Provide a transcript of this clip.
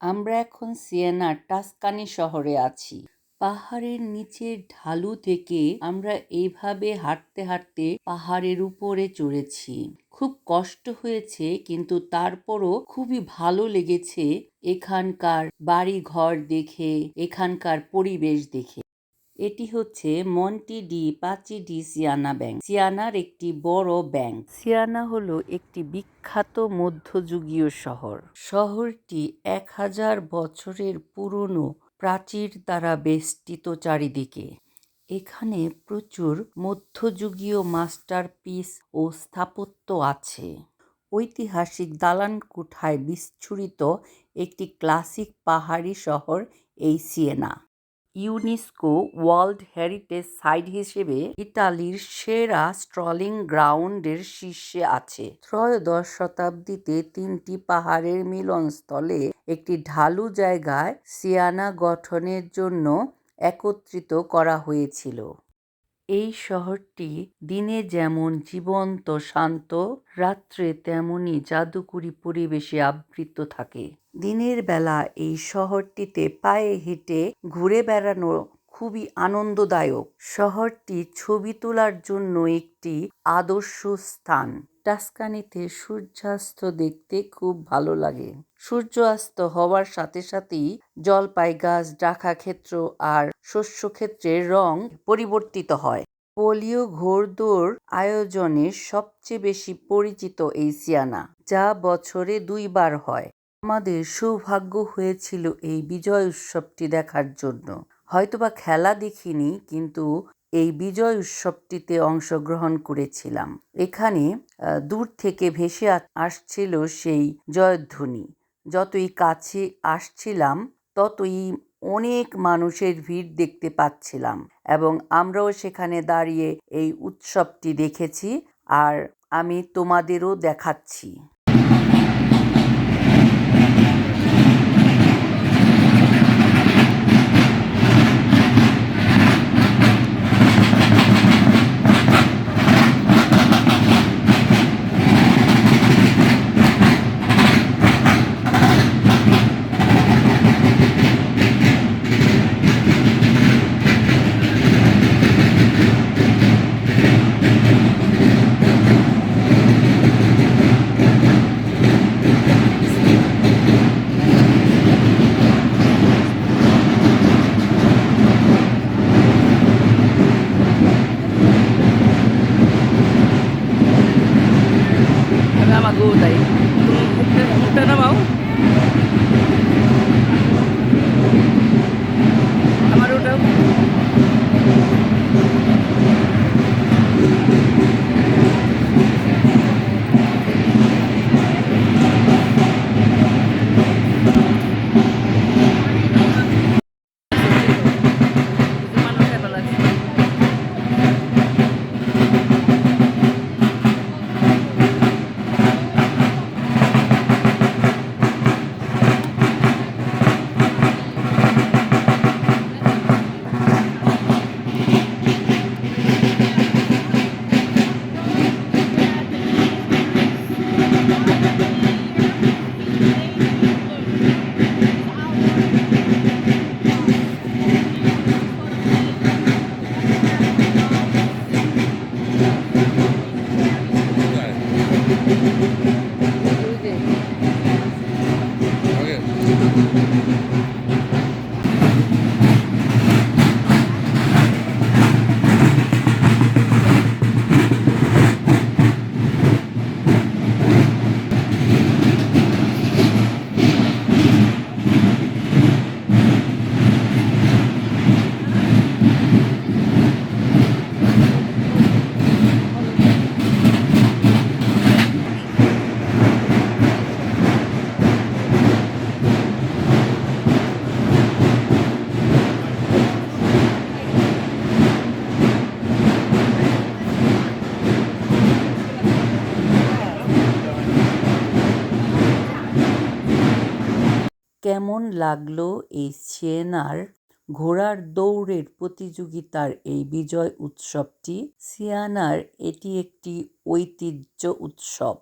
আমরা এখন সিয়েনার টাস্কানি শহরে আছি। পাহাড়ের নিচের ঢালু থেকে আমরা এইভাবে হাঁটতে হাঁটতে পাহাড়ের উপরে চড়েছি। খুব কষ্ট হয়েছে, কিন্তু তারপরও খুবই ভালো লেগেছে এখানকার বাড়ি ঘর দেখে, এখানকার পরিবেশ দেখে। এটি হচ্ছে Monte dei Paschi di Siena bank. সিয়ানার একটি বড় ব্যাংক। সিয়ানা হলো একটি বিখ্যাত মধ্যযুগীয় শহর। শহরটি এক হাজার বছরের পুরনো প্রাচীর দ্বারা বেষ্টিত চারিদিকে। এখানে প্রচুর মধ্যযুগীয় মাস্টারপিস ও স্থাপত্য আছে। ঐতিহাসিক দালান কোঠায় বিচ্ছুরিত একটি ক্লাসিক পাহাড়ি শহর এই Siena. UNESCO World Heritage site হিসেবে ইতালির সেরা স্ট্রলিং গ্রাউন্ডের শীর্ষে আছে। ত্রয়োদশ শতাব্দীতে তিনটি পাহাড়ের মিলনস্থলে একটি ঢালু জায়গায় সিয়ানা গঠনের জন্য একত্রিত করা হয়েছিল। এই শহরটি দিনে যেমন জীবন্ত, শান্ত, রাত্রে তেমনি জাদুকুরি পরিবেশে আবৃত থাকে। দিনের বেলা এই শহরটিতে পায়ে হেঁটে ঘুরে বেড়ানো খুবই আনন্দদায়ক। শহরটি ছবি তোলার জন্য একটি আদর্শ স্থান। টাস্কানিতে সূর্যাস্ত দেখতে খুব ভালো লাগে। সূর্যাস্ত হওয়ার সাথে সাথেই জলপাই গাছ ডাকা ক্ষেত্র আর শস্য ক্ষেত্রের রং পরিবর্তিত হয়। পোলিও ঘোড়দৌড় আয়োজনে সবচেয়ে বেশি পরিচিত এই সিয়ানা, যা বছরে দুইবার হয়। আমাদের সৌভাগ্য হয়েছিল এই বিজয় উৎসবটি দেখার জন্য। হয়তোবা খেলা দেখিনি, কিন্তু এই বিজয় উৎসবটিতে অংশগ্রহণ করেছিলাম। এখানে দূর থেকে ভেসে আসছিল সেই জয়ধ্বনি। যতই কাছে আসছিলাম, ততই অনেক মানুষের ভিড় দেখতে পাচ্ছিলাম এবং আমরাও সেখানে দাঁড়িয়ে এই উৎসবটি দেখেছি আর আমি তোমাদেরও দেখাচ্ছি। Não tem na mão. কেমন লাগল এই সিয়েনার ঘোড়ার দৌড়ের প্রতিযোগিতার এই বিজয় উৎসবটি? সিয়ানার এটি একটি ঐতিহ্য উৎসব।